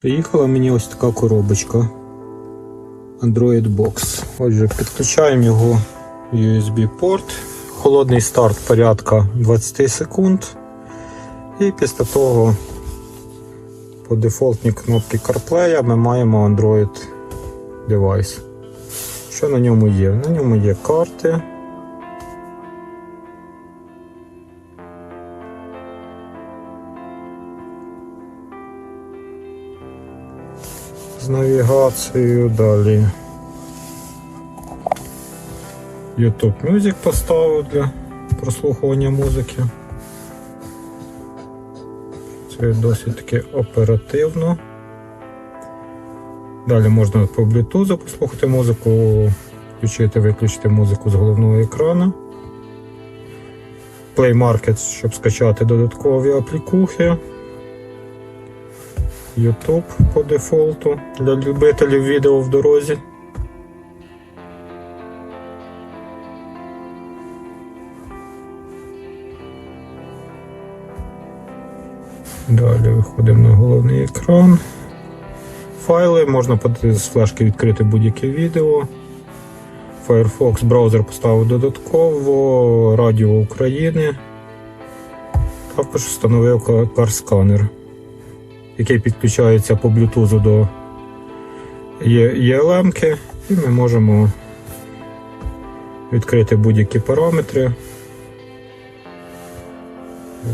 Приїхала мені ось така коробочка Android Box. Отже, підключаємо його USB порт. Холодний старт порядка 20 секунд. І після того по дефолтній кнопці CarPlay ми маємо Android девайс. Що на ньому є? На ньому є карти. З навігацією далі. YouTube Music поставив для прослуховування музики. Це досить таки оперативно. Далі можна по Bluetooth послухати музику, включити, виключити музику з головного екрану. Play Market, щоб скачати додаткові аплікухи. YouTube по дефолту для любителів відео в дорозі. Далі виходимо на головний екран. Файли, можна з флешки відкрити будь-яке відео. Firefox браузер поставив додатково, Радіо України. Також встановив карсканер який підключається по Bluetooth до ELM, і ми можемо відкрити будь-які параметри.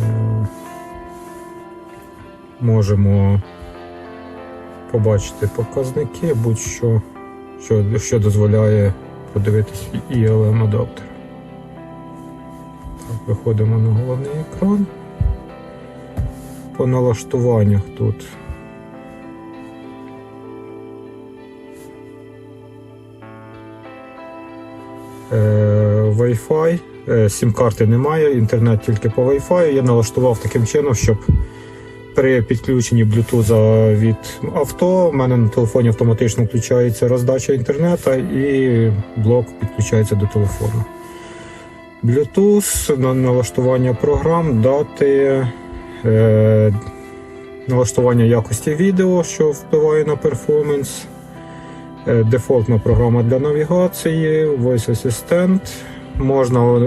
Е, Можемо побачити показники, будь-що, що, що дозволяє подивитись ELM адаптер. Так, виходимо на головний екран по налаштуваннях тут. Е, Wi-Fi, е, сім-карти немає, інтернет тільки по Wi-Fi. Я налаштував таким чином, щоб при підключенні Bluetooth від авто в мене на телефоні автоматично включається роздача інтернету і блок підключається до телефону. Bluetooth, на налаштування програм, дати е, налаштування якості відео, що впливає на перформанс, е, дефолтна програма для навігації, Voice Assistant. Можна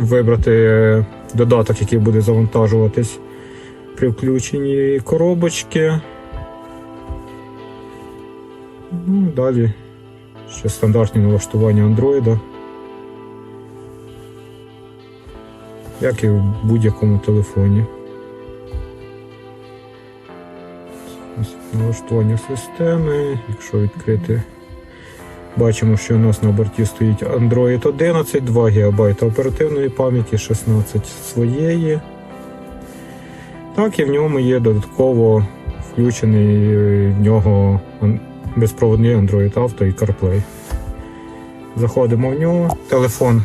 вибрати е, додаток, який буде завантажуватись при включенні коробочки. Ну, далі ще стандартні налаштування Android. Як і в будь-якому телефоні. Ось Налаштування системи. Якщо відкрити, бачимо, що у нас на борті стоїть Android 11, 2 ГБ оперативної пам'яті, 16 своєї. Так, і в ньому є додатково включений в нього безпроводний Android Auto і CarPlay. Заходимо в нього. Телефон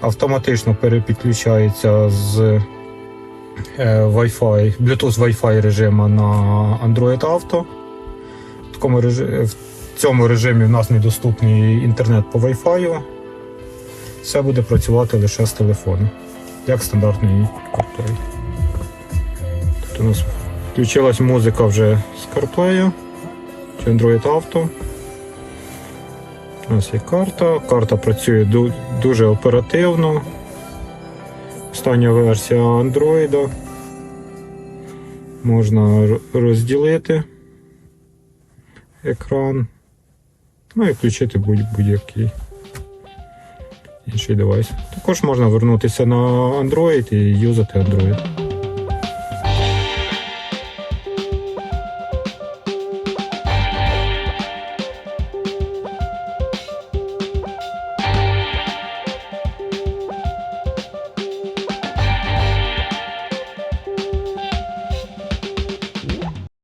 автоматично перепідключається з е, Wi-Fi, Bluetooth Wi-Fi режиму на Android Auto. В, такому режимі, в цьому режимі в нас недоступний інтернет по Wi-Fi. Все буде працювати лише з телефону, як стандартний CarPlay. Тут у нас включилась музика вже з CarPlay чи Android Auto. У нас є карта. Карта працює дуже оперативно. Остання версія Android. Можна розділити екран. Ну і включити будь- будь-який інший девайс. Також можна вернутися на Android і юзати Android.